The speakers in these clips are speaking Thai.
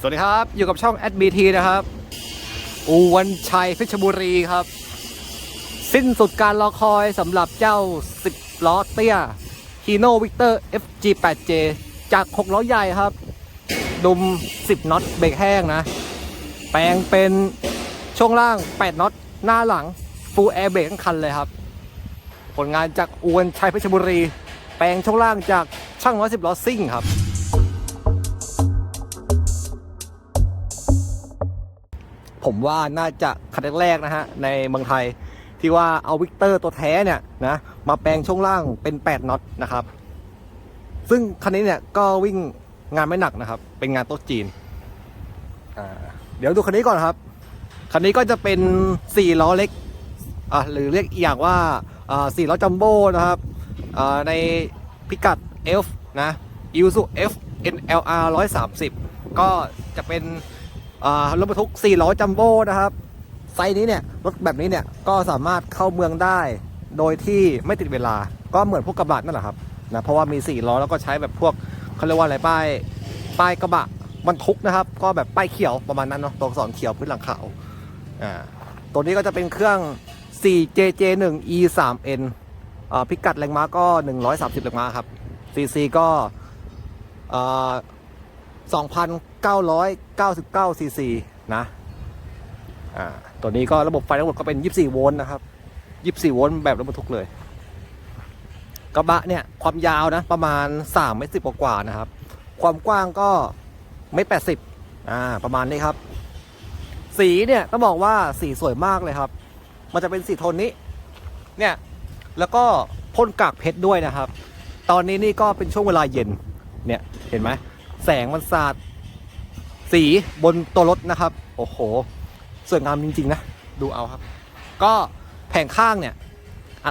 สวัสดีครับ อยู่กับช่อง SBT นะครับ อูวันชัยเพชรบุรีครับ สิ้นสุดการรอคอยสำหรับเจ้า 10 ล้อเตี้ย Hino Victor FG8J จาก 6 ล้อใหญ่ครับ ดุม 10 น็อตเบรกแห้งนะ แปลงเป็นช่วงล่าง 8 น็อต หน้าหลัง Full Air Brake ทั้งคันเลยครับ ผลงานจากอูวันชัยเพชรบุรี แปลงช่วงล่างจากช่างร้อยสิบล้อซิ่งครับ ผมว่าน่าจะคันแรกๆนะฮะในเมืองไทยที่ว่าเอาวิกเตอร์ตัวแท้เนี่ยนะมาแปลงช่วงล่างเป็น 8น็อตนะครับ ซึ่งคันนี้เนี่ยก็วิ่งงานไม่หนักนะครับ เป็นงานโต๊ะจีน เดี๋ยวดูคันนี้ก่อนครับ คันนี้ก็จะเป็น 4 ล้อเล็กหรือเรียกอีกอย่างว่าอ่ล้อจัมโบ้นะครับในพิกัด F นะ i s u F NLR 130 ก็จะเป็น รถบรรทุก4ล้อจัมโบ้นะครับ ไซส์นี้เนี่ยรถแบบนี้เนี่ยก็สามารถเข้าเมืองได้ โดยที่ไม่ติดเวลา ก็เหมือนพวกกระบะนั่นแหละครับนะเพราะว่ามี4ล้อแล้วก็ใช้แบบพวกเขาเรียกว่าอะไรป้ายป้ายกระบะบรรทุกนะครับ ก็แบบป้ายเขียวประมาณนั้นเนาะตัวอักษรเขียวพื้นหลังขาวอ่าตัวนี้ก็จะเป็นเครื่อง 4JJ1 E3N อ่าพิกัดแรงม้าก็ 130 แรงม้าครับ CC ก็อ่า 2,999ซีซีนะอ่าตัวนี้ก็ระบบไฟทั้งหมดก็เป็น 24 โวลต์นะครับ 24 โวลต์แบบรถบรรทุกเลย กระบะเนี่ยความยาวนะประมาณ3เมตรสิบกว่านะครับ ความกว้างก็เมตรแปดสิบอ่าประมาณนี้ครับ สีเนี่ยต้องบอกว่าสีสวยมากเลยครับ มันจะเป็นสีโทนนี้เนี่ยแล้วก็พ่นกากเพชรด้วยนะครับ ตอนนี้นี่ก็เป็นช่วงเวลาเย็นเนี่ยเห็นไหม แสงมันสาดสีบนตัวรถนะครับ โอ้โห สวยงามจริง ๆ นะ ดูเอาครับ ก็แผงข้างเนี่ย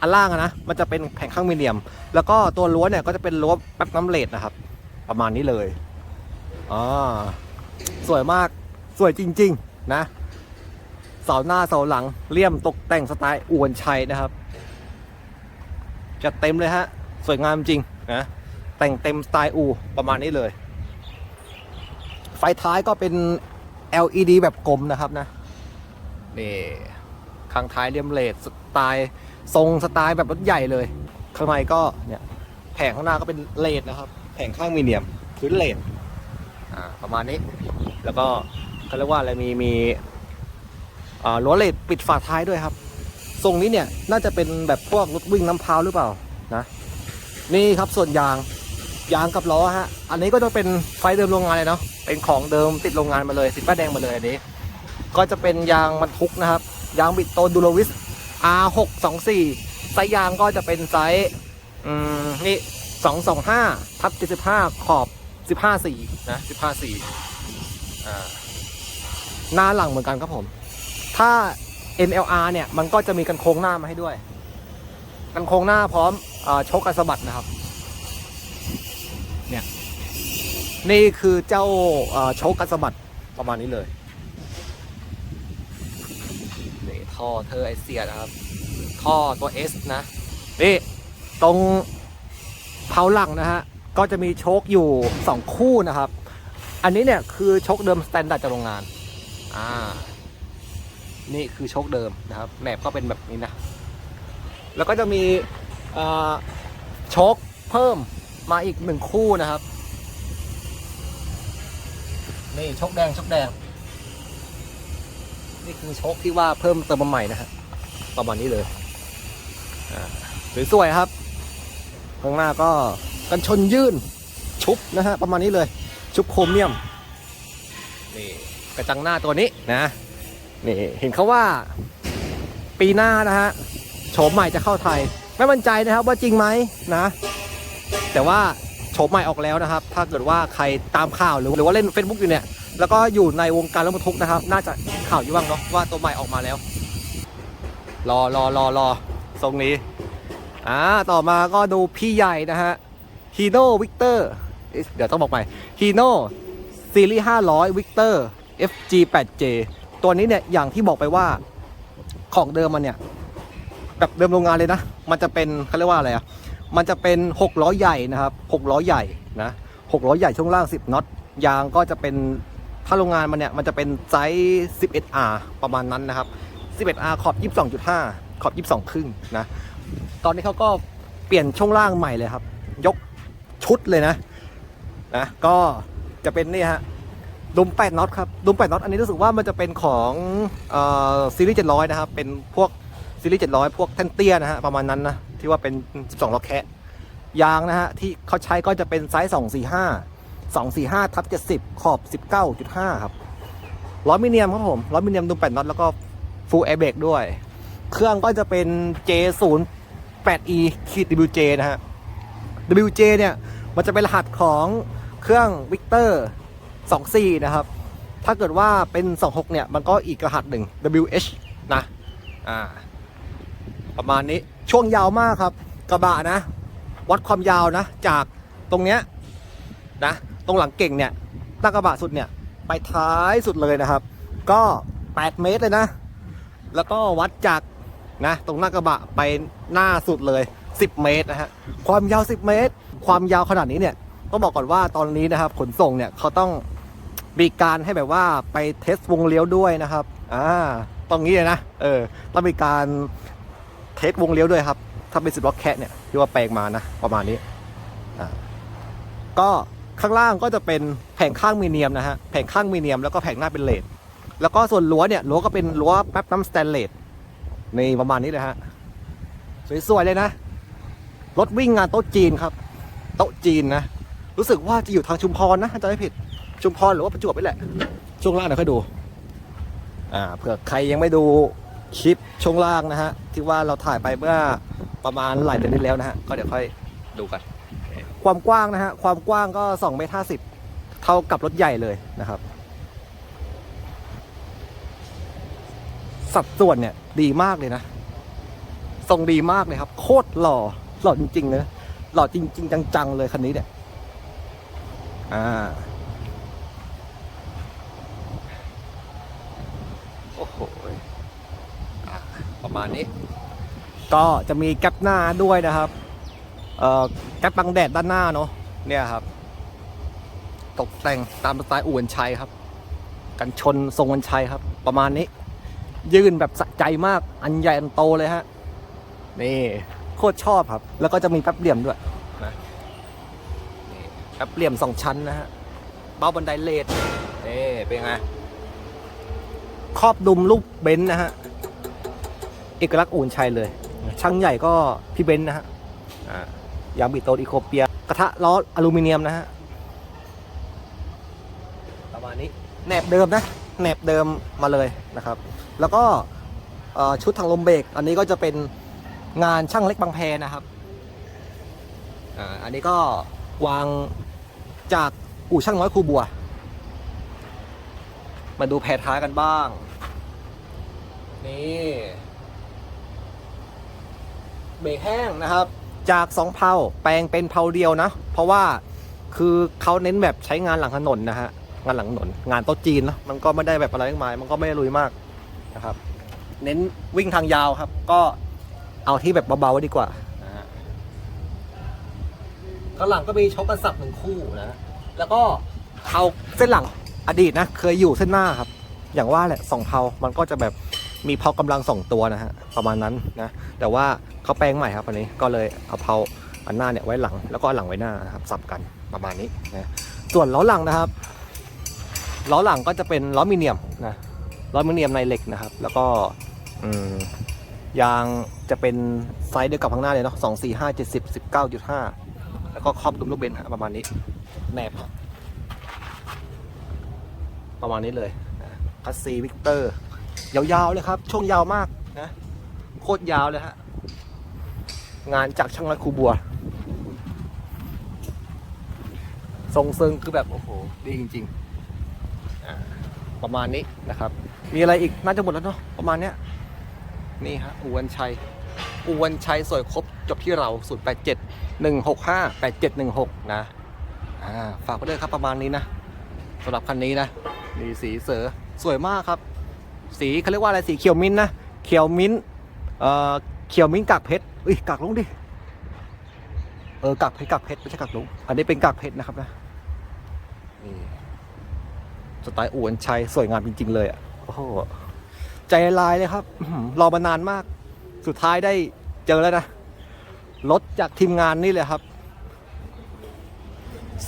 อันล่างนะ มันจะเป็นแผงข้างมีเนียม แล้วก็ตัวรั้วเนี่ยก็จะเป็นรั้วแป๊บน้ำเลดนะครับ ประมาณนี้เลยอ่าสวยมาก สวยจริง ๆ นะเสาหน้าเสาหลังเลี่ยมตกแต่งสไตล์อวนชัยนะครับจะเต็มเลยฮะ สวยงามจริงนะแต่งเต็มสไตล์อู ประมาณนี้เลย ท้ายก็เป็น LED แบบกลมนะครับนะ นี่ข้างท้ายเรียมเลดสไตล์ทรงสไตล์แบบรถใหญ่เลย ข้างในก็เนี่ยแผงข้างหน้าก็เป็นเลดนะครับ แผงข้างมีเนียมพื้นเลดอ่าประมาณนี้ แล้วก็เขาเรียกว่าอะไรมีมีอ่ารั้วเลดปิดฝาท้ายด้วยครับ ทรงนี้เนี่ยน่าจะเป็นแบบพวกรถวิ่งน้ำพราวหรือเปล่านะ นี่ครับส่วนยาง ยางกับล้อฮะ อันนี้ก็จะเป็นไฟเดิมโรงงานเลยเนาะ เป็นของเดิมติดโรงงานมาเลยติดป้ายแดงมาเลยอันนี้ ก็จะเป็นยางบรรทุกนะครับ ยางบิดโตนดูโลวิส R624 ไซส์ยางก็จะเป็นไซส์อืมนี่225ทับ75ขอบ154นะ154อ่าหน้าหลังเหมือนกันครับผม ถ้า NLR เนี่ย มันก็จะมีกันโค้งหน้ามาให้ด้วย กันโค้งหน้าพร้อมอชคกันสะบัดนะครับ เนี่ย นี่คือเจ้าโชคกันสะบัดประมาณนี้เลยนี่ท่อเทอร์ไอเซียนะครับ ท่อตัว S นะนี่ตรงเผาหลังนะฮะ ก็จะมีโชคอยู่ 2 คู่นะครับ อันนี้เนี่ยคือโชคเดิมสแตนดาร์ดจากโรงงาน อ่า นี่คือโชคเดิมนะครับแหนบก็เป็นแบบนี้นะ แล้วก็จะมีโชคเพิ่ม มาอีกหนึ่งคู่นะครับ นี่โชคแดงโชคแดง นี่คือโชคที่ว่าเพิ่มเติมมาใหม่นะฮะประมาณนี้เลยอ่าสวยๆครับข้างหน้าก็กันชนยื่นชุบนะฮะประมาณนี้เลย ชุบโครเมียมนี่กระจังหน้าตัวนี้นะนี่เห็นเขาว่าปีหน้านะฮะโฉมใหม่จะเข้าไทย ไม่มั่นใจนะครับว่าจริงไหมนะ แต่ว่าโฉมใหม่ออกแล้วนะครับ ถ้าเกิดว่าใครตามข่าวหรือหรือว่าเล่น Facebook อยู่เนี่ย แล้วก็อยู่ในวงการรถบรรทุกนะครับ น่าจะข่าวอยู่บ้างเนาะว่าตัวใหม่ออกมาแล้ว รอรอรอรอทรงนี้อ่าต่อมาก็ดูพี่ใหญ่นะฮะฮีโน่วิกเตอร์เดี๋ยวต้องบอกใหม่ฮีโน่ซีรีส์500วิกเตอร์ FG8J ตัวนี้เนี่ยอย่างที่บอกไปว่าของเดิมมันเนี่ย แบบเดิมโรงงานเลยนะ มันจะเป็นเขาเรียกว่าอะไรอะ มันจะเป็น6ล้อใหญ่นะครับ6ล้อใหญ่นะ6ล้อใหญ่ช่วงล่าง 10น็อตยางก็จะเป็นถ้าโรงงานมันเนี่ยมันจะเป็นไซส์ 11R ประมาณนั้นนะครับ 11R ขอบ 22.5 ขอบ 22 ครึ่งนะ ตอนนี้เขาก็เปลี่ยนช่วงล่างใหม่เลยครับ ยกชุดเลยนะนะ ก็จะเป็นนี่ฮะดุม8น็อตครับดุม8น็อตอันนี้รู้สึกว่ามันจะเป็นของเอ่อซีรีส์700 นะครับ เป็นพวกซีรีส์700 พวกแท่นเตี้ยนะฮะประมาณนั้นนะ ที่ว่าเป็น 12ล็อกแคะยางนะฮะที่เขาใช้ก็จะเป็นไซส์245 245ทับ70 ขอบ 19.5 ครับล้อมิเนียมครับผมล้อมิเนียมดุม8น็อตแล้วก็ฟูลแอร์เบรกด้วย เครื่องก็จะเป็น J08E ขีด WJ นะฮะ WJ เนี่ย มันจะเป็นรหัสของเครื่องวิกเตอร์24 นะครับ ถ้าเกิดว่าเป็น 26 เนี่ย มันก็อีกรหัสหนึ่ง WH นะ อ่า ประมาณนี้ช่วงยาวมากครับ กระบะนะ วัดความยาวนะ จากตรงเนี้ยนะตรงหลังเก่งเนี่ยตั้งกระบะสุดเนี่ยไปท้ายสุดเลยนะครับ ก็ 8 เมตรเลยนะ แล้วก็วัดจากนะตรงหน้ากระบะไปหน้าสุดเลย 10 เมตรนะฮะความยาว 10 เมตร ความยาวขนาดนี้เนี่ยต้องบอกก่อนว่าตอนนี้นะครับ ขนส่งเนี่ยเขาต้องมีการให้แบบว่าไปเทสวงเลี้ยวด้วยนะครับอ่าตรงนี้เลยนะเออต้องมีการ เทสวงเลี้ยวด้วยครับ ถ้าเป็นสิบล็อกแคะเนี่ยที่ว่าแปลงมานะ ประมาณนี้อ่าก็ข้างล่างก็จะเป็นแผงข้างมีเนียมนะฮะแผงข้างมีเนียมแล้วก็แผงหน้าเป็นเลดแล้วก็ส่วนรั้วเนี่ยรั้วก็เป็นรั้วแป๊บน้ำสแตนเลสในประมาณนี้เลยฮะสวยๆเลยนะ รถวิ่งงานโต๊ะจีนครับ โต๊ะจีนนะ รู้สึกว่าจะอยู่ทางชุมพรนะถ้าจำไม่ผิด ชุมพรหรือว่าประจวบไปแหละ ช่วงล่างเดี๋ยวค่อยดู อ่าเผื่อใครยังไม่ดู คลิปช่วงล่างนะฮะที่ว่าเราถ่ายไปเมื่อประมาณหลายเดือนที่แล้วนะฮะก็เดี๋ยวค่อยดูกัน ความกว้างนะฮะความกว้างก็2เมตรห้าสิบเท่ากับรถใหญ่เลยนะครับ สัดส่วนเนี่ยดีมากเลยนะทรงดีมากเลยครับ โคตรหล่อหล่อจริงๆเลยนะหล่อจริง ๆ จังๆเลยคันนี้เนี่ยอ่า โอ้โหอะ ประมาณนี้ ก็จะมีแก๊ปหน้าด้วยนะครับเอ่อแก๊ปบังแดดด้านหน้าเนาะเนี่ยครับ ตกแต่งตามสไตล์อู่วันชัยครับ กันชนทรงวันชัยครับ ประมาณนี้ ยืนแบบสะใจมากอันใหญ่อันโตเลยฮะนี่โคตรชอบครับ แล้วก็จะมีแป๊บเหลี่ยมด้วยนะนี่แป๊บเหลี่ยมสองชั้นนะฮะเบ้าบันไดเลดนี่เป็นไงครอบดุมรูปเบนซ์นะฮะ เอกลักษณ์อู่นชัยเลยช่างใหญ่ก็พี่เบนซ์นะฮะอ่ายางบิโตอีโคเปีย กระทะล้ออลูมิเนียมนะฮะประมาณนี้แหนบเดิมนะแหนบเดิมมาเลยนะครับ แล้วก็เอ่อชุดทางลมเบรกอันนี้ก็จะเป็นงานช่างเล็กบางแพนะครับอ่าอันนี้ก็วางจากอู่ช่างน้อยครูบัว มาดูแพรท้ายกันบ้าง นี่ เบรกแห้งนะครับ จากสองเพาแปลงเป็นเพาเดียวนะ เพราะว่าคือเขาเน้นแบบใช้งานหลังถนนนะฮะงานหลังถนนงานโต๊ะจีนเนอะมันก็ไม่ได้แบบอะไรมากมาย มันก็ไม่ได้ลุยมากนะครับ เน้นวิ่งทางยาวครับ ก็เอาที่แบบเบาๆไว้ดีกว่านะฮะข้างหลังก็มีช็อคกันสับหนึ่งคู่นะ แล้วก็เอาเส้นหลังอดีตนะ เคยอยู่เส้นหน้าครับ อย่างว่าแหละสองเพามันก็จะแบบ มีเพากำลังสองตัวนะฮะประมาณนั้นนะแต่ว่าเขาแปลงใหม่ครับอันนี้ก็เลยเอาเพาอันหน้าเนี่ยไว้หลังแล้วก็หลังไว้หน้านะครับสับกันประมาณนี้นะส่วนล้อหลังนะครับล้อหลังก็จะเป็นล้อมิเนียมนะล้อมิเนียมในเหล็กนะครับ แล้วก็ยางจะเป็นไซส์เดียวกับข้างหน้าเลยเนาะสองสี่ห้าเจ็ดสิบสิบเก้าจุดห้าแล้วก็ครอบดุมลูกเบนซ์ประมาณนี้แนบประมาณนี้เลยคัสซีวิกเตอร์ ยาวๆเลยครับ ช่วงยาวมากนะโคตรยาวเลยฮะงานจากช่างร้อยคูบัว ทรงเซิงคือแบบ โอ้โห ดีจริงๆ ประมาณนี้นะครับ มีอะไรอีกน่าจะหมดแล้วเนาะประมาณเนี้ยนี่ฮะอุวันชัยอุวันชัยสวยครบจบที่เรา0 8 7 1 6 5 8 7 1 6นะอ่าฝากไปด้วยครับประมาณนี้นะสำหรับคันนี้นะมีสีเสือสวยมากครับ สีเขาเรียกว่าอะไรสีเขียวมิ้นนะเขียวมิ้นเอ่อเขียวมิ้นกากเพชรอุ้ยกากลุงดิเออกากเพชรกากเพชรไม่ใช่กากลุงอันนี้เป็นกากเพชรนะครับนะสไตล์อวนชัยสวยงามจริง ๆ เลยอะโอ้โหใจลายเลยครับรอมานานมาก สุดท้ายได้เจอแล้วนะรถจากทีมงานนี่เลยครับ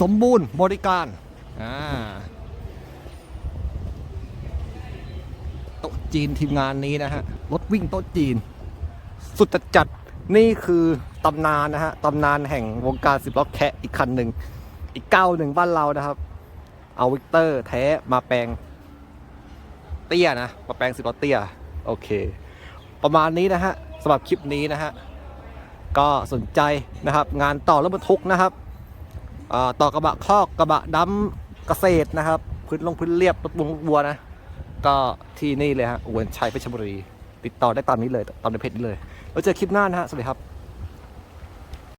สมบูรณ์บริการอ่า โต๊ะจีนทีมงานนี้นะฮะรถวิ่งโต๊ะจีน สุดจัดจัดนี่คือตำนานนะฮะตำนานแห่งวงการสิบล้อแคะอีกคันหนึ่งอีกเก้าหนึ่งบ้านเรานะครับ เอาวิกเตอร์แท้มาแปลงเตี้ยนะมาแปลงสิบล้อเตี้ยโอเค ประมาณนี้นะฮะสำหรับคลิปนี้นะฮะก็สนใจนะครับ งานต่อรถบรรทุกนะครับต่อกระบะคอกกระบะดำเกษตรนะครับ พื้นลงพื้นเรียบรถบวงรถบัวนะ ก็ที่นี่เลยฮะอวนชัยเพชรบุรี ติดต่อได้ตามนี้เลยตามในเพจนี้เลย แล้วเจอคลิปหน้านะฮะสวัสดีครับ